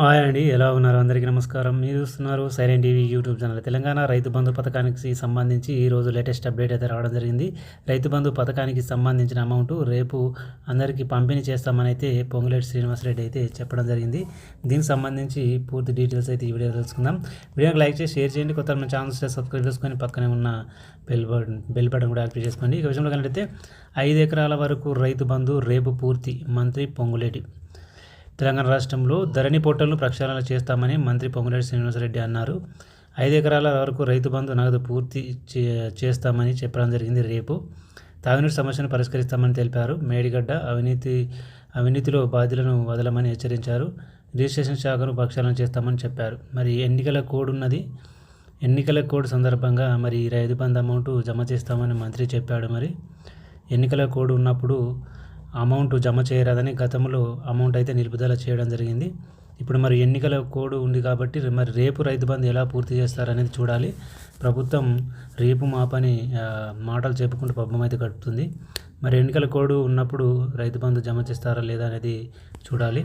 Hi అండి ఎలా ఉన్నారు? అందరికీ నమస్కారం. మీరు చూస్తున్నారు Siren TV YouTube channel Telangana Rythu Bandhu పథకానికి సంబంధించి ఈరోజు లేటెస్ట్ అప్డేట్ అయితే రావడం జరిగింది. రైతు బంధు పథకానికి సంబంధించిన అమౌంట్ రేపు అందరికీ పంపిణీ చేస్తామని అయితే పొంగులేటి శ్రీనివాసరెడ్డి అయితే చెప్పడం జరిగింది. దీనికి సంబంధించి పూర్తి డీటెయిల్స్ అయితే ఈ వీడియో తెలుసుకుందాం. వీడియోకి లైక్ చేసి షేర్ చేయండి. కొత్త మన ఛానల్స్ సబ్స్క్రైబ్ చేసుకొని పక్కనే ఉన్న బెల్ బటన్ బెల్ బటన్ కూడా యాక్టివ్ చేసుకోండి. ఈ విషయంలో కనుకైతే ఐదు ఎకరాల వరకు రైతు బంధు రేపు పూర్తి. మంత్రి పొంగులేటి తెలంగాణ రాష్ట్రంలో ధరణి పోర్టల్ను ప్రక్షాళన చేస్తామని మంత్రి పొంగులేటి శ్రీనివాసరెడ్డి అన్నారు. ఐదు ఎకరాల వరకు రైతు బంధు నగదు పూర్తి చేస్తామని చెప్పడం జరిగింది రేపు. తాగునీటి సమస్యను పరిష్కరిస్తామని తెలిపారు. మేడిగడ్డ అవినీతి అవినీతిలో బాధ్యులను వదలమని హెచ్చరించారు. రిజిస్ట్రేషన్ శాఖను ప్రక్షాళన చేస్తామని చెప్పారు. మరి ఎన్నికల కోడ్ ఉన్నది ఎన్నికల కోడ్ సందర్భంగా మరి రైతు బంధు అమౌంట్ జమ చేస్తామని మంత్రి చెప్పాడు మరి. ఎన్నికల కోడ్ ఉన్నప్పుడు అమౌంట్ జమ చేయరాదని గతంలో అమౌంట్ అయితే నిలుపుదల చేయడం జరిగింది. ఇప్పుడు మరి ఎన్నికల కోడ్ ఉంది కాబట్టి మరి రేపు రైతు బంధు ఎలా పూర్తి చేస్తారనేది చూడాలి. ప్రభుత్వం రేపు మాపని మాటలు చెప్పుకుంటూ పబ్బం అయితే గడుపుతుంది. మరి ఎన్నికల కోడ్ ఉన్నప్పుడు రైతు బంధు జమ చేస్తారా లేదా అనేది చూడాలి.